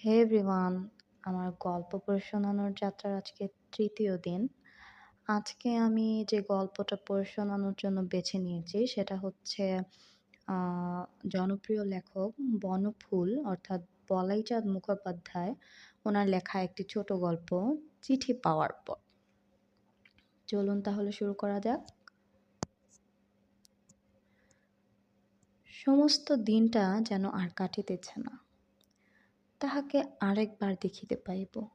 হে everyone আমার গল্প পড়ে শোনানোর যাত্রার আজকে তৃতীয় দিন। আজকে আমি যে গল্পটা পড়ে শোনানোর জন্য বেছে নিয়েছি, সেটা হচ্ছে জনপ্রিয় লেখক বনফুল, অর্থাৎ বলাইচাঁদ মুখোপাধ্যায়, ওনার লেখা একটি ছোট গল্প, চিঠি পাওয়ার পর। চলুন তাহলে শুরু করা যাক। সমস্ত দিনটা যেন আর কাটিতেছে না। তাহাকে আরেকবার দেখিতে পাইব।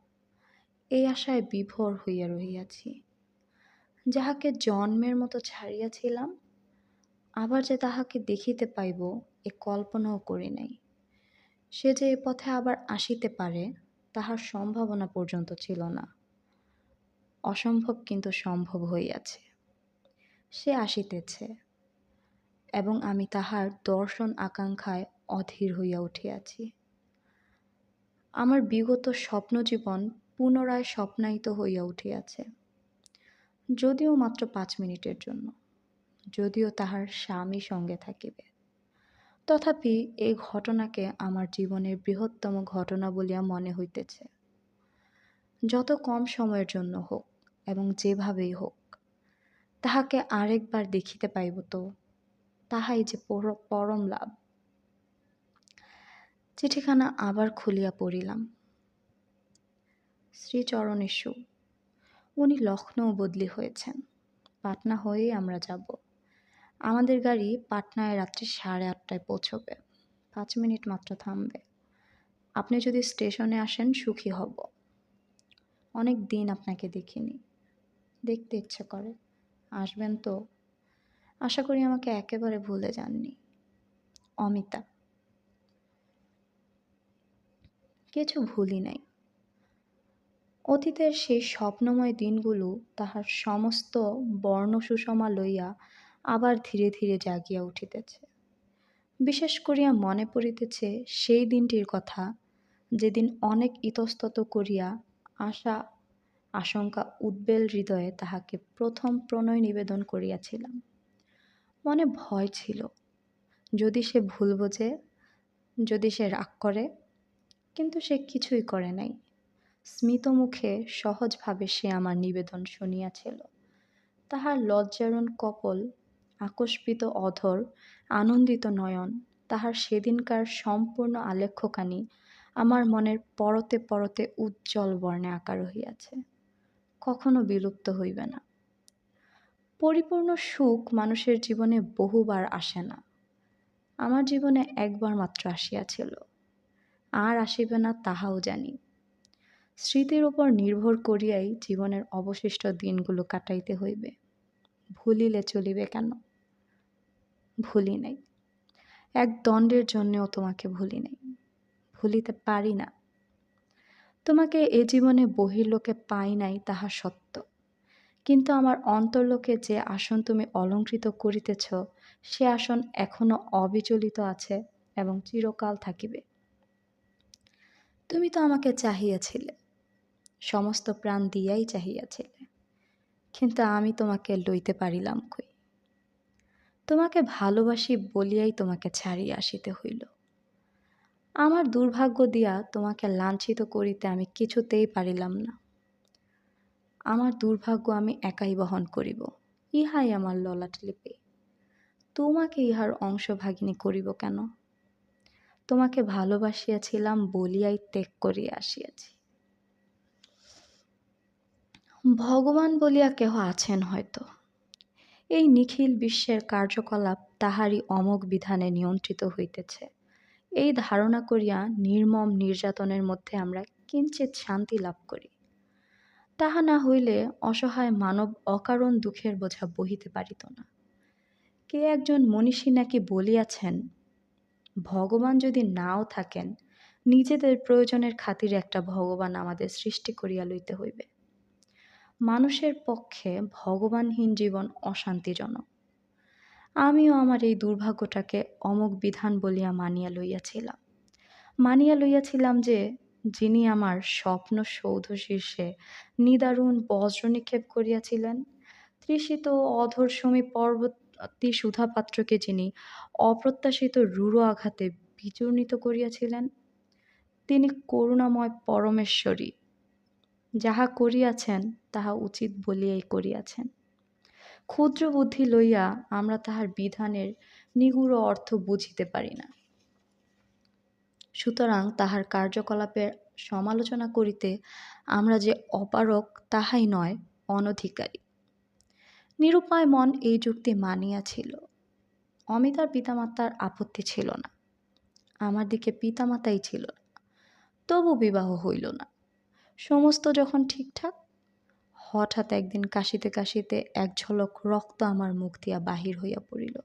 এই আশায় বিভোর হইয়া রহিয়াছি। যাহাকে জন্মের মতো ছাড়িয়াছিলাম, আবার যে তাহাকে দেখিতে পাইব, এ কল্পনাও করি নাই। সে যে এ পথে আবার আসিতে পারে, তাহার সম্ভাবনা পর্যন্ত ছিল না। অসম্ভব কিন্তু সম্ভব হইয়াছে। সে আসিতেছে এবং আমি তাহার দর্শন আকাঙ্ক্ষায় অধীর হইয়া উঠিয়াছি। আমার বিগত স্বপ্নজীবন পুনরায় স্বপ্নায়িত হইয়া উঠিয়াছে। যদিও মাত্র পাঁচ মিনিটের জন্য, যদিও তাহার স্বামী সঙ্গে থাকিবে। তথাপি এই ঘটনাকে আমার জীবনের বৃহত্তম ঘটনা বলিয়া মনে হইতেছে। যত কম সময়ের জন্য হোক এবং যেভাবেই হোক, তাহাকে আরেকবার দেখিতে পাইব তো, তাহাই যে পরম লাভ। চিঠিখানা আবার খুলিয়া পড়িলাম। শ্রীচরণেশু, উনি লখনৌ বদলি হয়েছেন। পাটনা হয়েই আমরা যাব। আমাদের গাড়ি পাটনায় রাত্রি সাড়ে আটটায় পৌঁছবে। পাঁচ মিনিট মাত্র থামবে। আপনি যদি স্টেশনে আসেন, সুখী হব। অনেক দিন আপনাকে দেখিনি। দেখতে ইচ্ছে করে। আসবেন তো? আশা করি আমাকে একেবারে ভুলে যাননি। অমিতা কিছু ভুলি নাই। অতীতের সেই স্বপ্নময় দিনগুলো তাহার সমস্ত বর্ণ সুষমা লইয়া আবার ধীরে ধীরে জাগিয়া উঠিতেছে। বিশেষ করিয়া মনে পড়িতেছে সেই দিনটির কথা, যেদিন অনেক ইতস্তত করিয়া আশা, আশঙ্কা, উদ্বেল হৃদয়ে তাহাকে প্রথম প্রণয় নিবেদন করিয়াছিলাম। মনে ভয় ছিল, যদি সে ভুল বোঝে, যদি সে রাগ করে কিন্তু সে কিছুই করে নাই। স্মিত মুখে সহজভাবে সে আমার নিবেদন শুনিয়াছিল। তাহার লজ্জারণ কপল, আকস্মিত অধর, আনন্দিত নয়ন, তাহার সেদিনকার সম্পূর্ণ আলেখ্যখানি আমার মনের পরতে পরতে উজ্জ্বল বর্ণে আঁকা রহিয়াছে। কখনো বিলুপ্ত হইবে না। পরিপূর্ণ সুখ মানুষের জীবনে বহুবার আসে না। আমার জীবনে একবার মাত্র আসিয়াছিল। আর আসিবে না তাহাও জানি। স্মৃতির উপর নির্ভর করিয়াই জীবনের অবশিষ্ট দিনগুলো কাটাইতে হইবে। ভুলিলে চলিবে কেন? ভুলি নাই। এক দণ্ডের জন্যেও তোমাকে ভুলি নাই। ভুলিতে পারি না। তোমাকে এ জীবনে বহির্লোকে পাই নাই তাহা সত্য। কিন্তু আমার অন্তর্লোকে যে আসন তুমি অলঙ্কৃত করিতেছ, সে আসন এখনও অবিচলিত আছে এবং চিরকাল থাকিবে। তুমি তো আমাকে চাহিয়াছিলে। সমস্ত প্রাণ দিয়াই চাহিয়াছিলে। কিন্তু আমি তোমাকে লইতে পারিলাম কই? তোমাকে ভালোবাসি বলিয়াই তোমাকে ছাড়িয়া আসিতে হইল। আমার দুর্ভাগ্য দিয়া তোমাকে লাঞ্ছিত করিতে আমি কিছুতেই পারিলাম না। আমার দুর্ভাগ্য আমি একাই বহন করিব, ইহাই আমার ললাট লিপি। তোমাকে ইহার অংশভাগিনী করিব কেন? তোমাকে ভালোবাসিয়াছিলাম বলিয়াই ত্যাগ করিয়া আসিয়াছি। ভগবান বলিয়া কেহ আছেন হয়তো। এই নিখিল বিশ্বের কার্যকলাপ তাহারই অমোঘ বিধানে নিয়ন্ত্রিত হইতেছে। এই ধারণা করিয়া নির্মম নির্যাতনের মধ্যে আমরা কিঞ্চিত শান্তি লাভ করি। তাহা না হইলে অসহায় মানব অকারণ দুঃখের বোঝা বহিতে পারিত না। কে একজন মনীষী নাকি বলিয়াছেন ভগবান যদি নাও থাকেন, নিজেদের প্রয়োজনের খাতিরে একটা ভগবান আমাদের সৃষ্টি করিয়া লইতে হইবে। মানুষের পক্ষে ভগবানহীন জীবন অশান্তিজনক। আমিও আমার এই দুর্ভাগ্যটাকে অমুক বিধান বলিয়া মানিয়া লইয়াছিলাম। মানিয়া লইয়াছিলাম যে, যিনি আমার স্বপ্ন সৌধ শীর্ষে নিদারুণ বজ্র নিক্ষেপ করিয়াছিলেন, তৃষিত অধর্ষমী পর্বতী সুধাপাত্রকে যিনি অপ্রত্যাশিত রূঢ় আঘাতে বিচূর্ণিত করিয়াছিলেন, তিনি করুণাময় পরমেশ্বরী। যাহা করিয়াছেন, তাহা উচিত বলিয়াই করিয়াছেন। ক্ষুদ্র বুদ্ধি লইয়া আমরা তাহার বিধানের নিগুড় অর্থ বুঝিতে পারি না। সুতরাং তাহার কার্যকলাপের সমালোচনা করিতে আমরা যে অপারক তাহাই নয়, অনধিকারী। নিরুপায় মন এই যুক্তি মানিয়াছিল। অমিতার পিতামাতার আপত্তি ছিল না। আমার দিকে পিতামাতাই ছিল না। তবু বিবাহ হইল না। সমস্ত যখন ঠিকঠাক, হঠাৎ একদিন কাশিতে কাশিতে এক ঝলক রক্ত আমার মুখ দিয়া বাহির হইয়া পড়িল।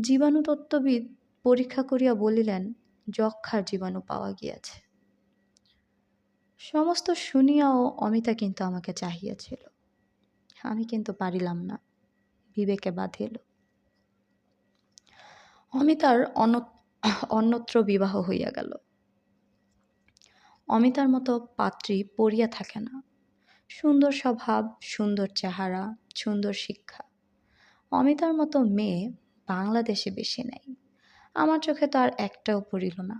জীবাণুতত্ত্ববিদ পরীক্ষা করিয়া বলিলেন যক্ষার জীবাণু পাওয়া গিয়াছে। সমস্ত শুনিয়াও অমিতা কিন্তু আমাকে চাহিয়াছিল। আমি কিন্তু পারিলাম না। বিবেকে বাঁধিল অমিতার অন্যত্র বিবাহ হইয়া গেল। অমিতার মতো পাত্রী পড়িয়া থাকে না। সুন্দর স্বভাব, সুন্দর চেহারা, সুন্দর শিক্ষা। অমিতার মতো মেয়ে বাংলাদেশে বেশি নেই। আমার চোখে তো আর একটাও পড়িল না।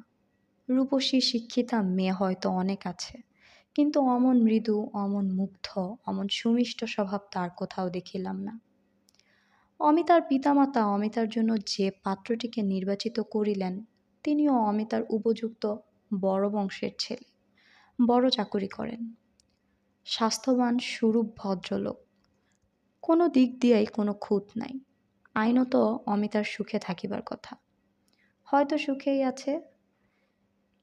রূপসী শিক্ষিতা মেয়ে হয়তো অনেক আছে। কিন্তু অমন মৃদু, অমন মুগ্ধ, অমন সুমিষ্ট স্বভাব তার কোথাও দেখিলাম না। অমিতার পিতামাতা অমিতার জন্য যে পাত্রটিকে নির্বাচিত করিলেন, তিনিও অমিতার উপযুক্ত বড় বংশের ছেলে, বড় চাকুরি করেন। স্বাস্থ্যবান, সুরূপ, ভদ্রলোক। কোনো দিক দিয়েই কোনো খুঁত নাই। আইনত অমিতার সুখে থাকিবার কথা। হয়তো সুখেই আছে,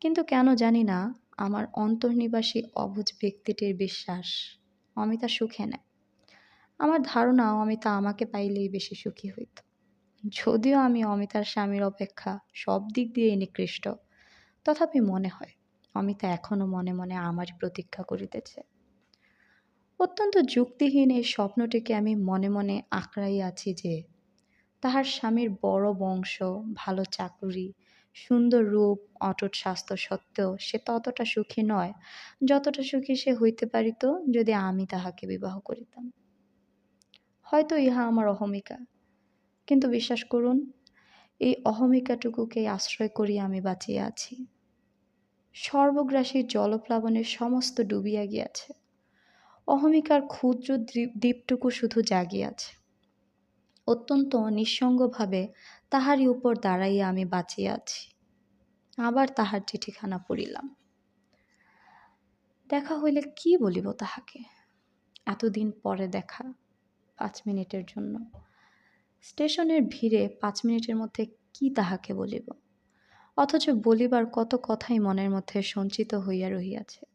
কিন্তু কেন জানি না আমার অন্তর্নিবাসী অবুজ ব্যক্তিটির বিশ্বাস। অমিতা সুখে নেয়। আমার ধারণা অমিতা আমাকে পাইলেই বেশি সুখী হইত। যদিও আমি অমিতার স্বামীর অপেক্ষা সব দিক দিয়েই নিকৃষ্ট, তথাপি মনে হয় অমিতা এখনও মনে মনে আমার প্রতীক্ষা করিতেছে। অত্যন্ত যুক্তিহীন এই স্বপ্নটিকে আমি মনে মনে আঁকড়াই আছি যে, তাহার স্বামীর বড় বংশ, ভালো চাকুরি সুন্দর রূপ, অটুট স্বাস্থ্য সত্ত্বেও সে ততটা সুখী নয়, যতটা সুখী সে হইতে পারিত যদি আমি তাহাকে বিবাহ করিতাম। হয়তো ইহা আমার অহমিকা, কিন্তু বিশ্বাস করুন, এই অহমিকাটুকুকে আশ্রয় করিয়া আমি বাঁচিয়া আছি। সর্বগ্রাসী জলপ্লাবনের সমস্ত ডুবিয়া গিয়াছে। অহমিকার ক্ষুদ্র দ্বীপটুকু শুধু জাগিয়াছে। অত্যন্ত নিঃসঙ্গভাবে তাহারই উপর দাঁড়াইয়া আমি বাঁচিয়া আছি। আবার তাহার চিঠিখানা পড়িলাম। দেখা হইলে কি বলিব তাহাকে? এতদিন পরে দেখা, পাঁচ মিনিটের জন্য। স্টেশনের ভিড়ে পাঁচ মিনিটের মধ্যে কি তাহাকে বলিব? অথচ বলিবার কত কথাই মনের মধ্যে সঞ্চিত হইয়া রহিয়াছে।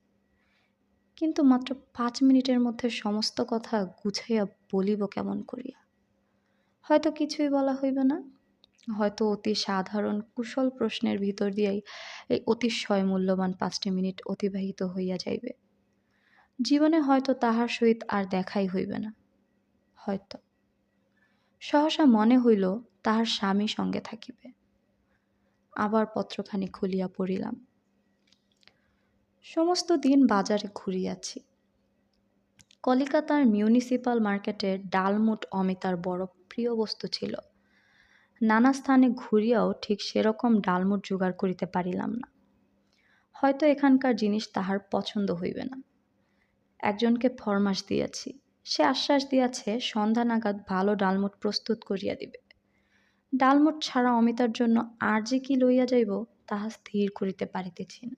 কিন্তু মাত্র পাঁচ মিনিটের মধ্যে সমস্ত কথা গুছাইয়া বলিব কেমন করিয়া? হয়তো কিছুই বলা হইবে না। হয়তো অতি সাধারণ কুশল প্রশ্নের ভিতর দিয়েই এই অতিশয় মূল্যবান পাঁচটি মিনিট অতিবাহিত হইয়া যাইবে। জীবনে হয়তো তাহার সহিত আর দেখাই হইবে না। হয়তো। সহসা মনে হইল তাহার স্বামী সঙ্গে থাকিবে। আবার পত্রখানি খুলিয়া পড়িলাম। সমস্ত দিন বাজারে ঘুরিয়াছি। কলিকাতার মিউনিসিপাল মার্কেটে ডালমুট অমিতার বড় প্রিয় বস্তু ছিল। নানা স্থানে ঘুরিয়াও ঠিক সেরকম ডালমুট জোগাড় করিতে পারিলাম না। হয়তো এখানকার জিনিস তাহার পছন্দ হইবে না। একজনকে ফরমাস দিয়াছি। সে আশ্বাস দিয়াছে, সন্ধ্যা নাগাদ ভালো ডালমুট প্রস্তুত করিয়া দিবে। ডালমুট ছাড়া অমিতার জন্য আর যে কি লইয়া যাইব, তাহা স্থির করিতে পারিতেছি না।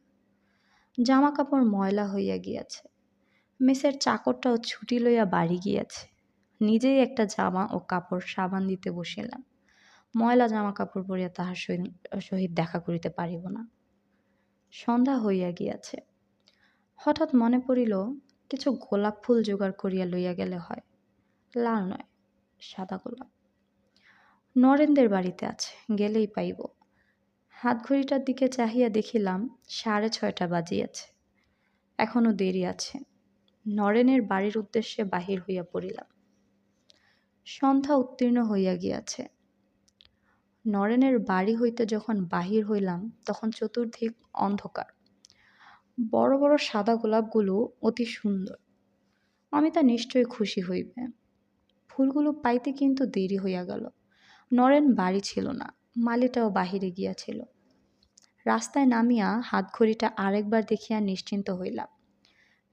জামা কাপড় ময়লা হইয়া গিয়াছে। মেসের চাকরটাও ছুটি লইয়া বাড়ি গিয়াছে। নিজেই একটা জামা ও কাপড় সাবান দিতে বসিলাম। ময়লা জামা কাপড় পরিয়া তাহার সহিত দেখা করিতে পারিব না। সন্ধ্যা হইয়া গিয়াছে। হঠাৎ মনে পড়িল, কিছু গোলাপ ফুল জোগাড় করিয়া লইয়া গেলে হয়। লাল নয়, সাদা গোলাপ। নরেনদের বাড়িতে আছে, গেলেই পাইব। হাত ঘড়িটার দিকে চাহিয়া দেখিলাম, সাড়ে ছয়টা বাজিয়াছে। এখনও দেরি আছে। নরেনের বাড়ির উদ্দেশ্যে বাহির হইয়া পড়িলাম। সন্ধ্যা উত্তীর্ণ হইয়া গিয়াছে। নরেনের বাড়ি হইতে যখন বাহির হইলাম, তখন চতুর্দিক অন্ধকার। বড় বড় সাদা গোলাপগুলো অতি সুন্দর। আমি তা নিশ্চয়ই খুশি হইবে। ফুলগুলো পাইতে কিন্তু দেরি হইয়া গেল। নরেন বাড়ি ছিল না, মালিটাও বাহিরে গিয়াছিল। রাস্তায় নামিয়া হাতঘড়িটা আরেকবার দেখিয়া নিশ্চিন্ত হইলাম।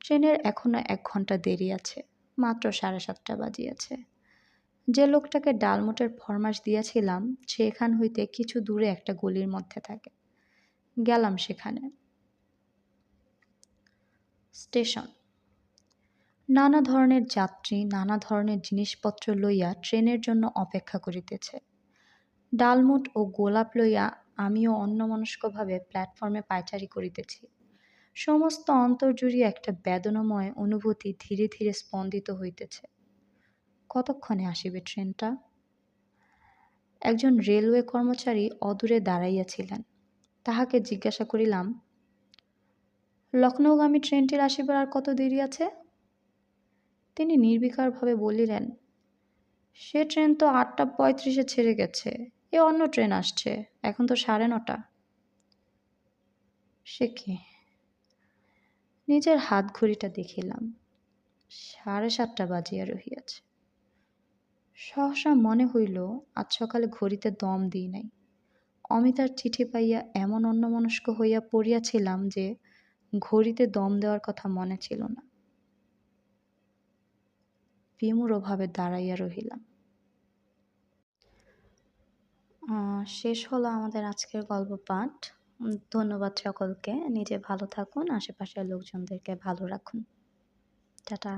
ট্রেনের এখনও এক ঘণ্টা দেরি আছে, মাত্র সাড়ে সাতটা বাজিয়াছে। যে লোকটাকে ডালমোটের ফরমাস দিয়াছিলাম সেখান হইতে কিছু দূরে একটা গলির মধ্যে থাকে। গেলাম সেখানে। স্টেশন। নানা ধরনের যাত্রী, নানা ধরনের জিনিসপত্র লইয়া ট্রেনের জন্য অপেক্ষা করিতেছে। ডালমুট ও গোলাপ লইয়া আমিও অন্যমনস্কভাবে প্ল্যাটফর্মে পায়চারি করিতেছি। সমস্ত অন্তর জুড়িয়ে একটা বেদনাময় অনুভূতি ধীরে ধীরে স্পন্দিত হইতেছে। কতক্ষণে আসিবে ট্রেনটা? একজন রেলওয়ে কর্মচারী অদূরে দাঁড়াইয়াছিলেন। তাহাকে জিজ্ঞাসা করিলাম, লখনৌগামী ট্রেনটির আসিবার আর কত দেরি আছে? তিনি নির্বিকারভাবে বলিলেন, সে ট্রেন তো আটটা পঁয়ত্রিশে ছেড়ে গেছে, এ অন্য ট্রেন আসছে, এখন তো সাড়ে নটা। সে কি? নিজের হাত ঘড়িটা দেখিলাম। সাড়ে সাতটা বাজিয়া রহিয়াছে। সহসা মনে হইল, আজ সকালে ঘড়িতে দম দিই নাই। অমিতার চিঠি পাইয়া এমন অন্যমনস্ক হইয়া পড়িয়াছিলাম যে, ঘড়িতে দম দেওয়ার কথা মনে ছিল না। বিমুর বিমূঢ়ভাবে দাঁড়াইয়া রহিলাম। শেষ হলো আমাদের আজকের গল্প পাঠ। ধন্যবাদ সকলকে। নিজে ভালো থাকুন আশেপাশের লোকজনদেরকে ভালো রাখুন। টাটা।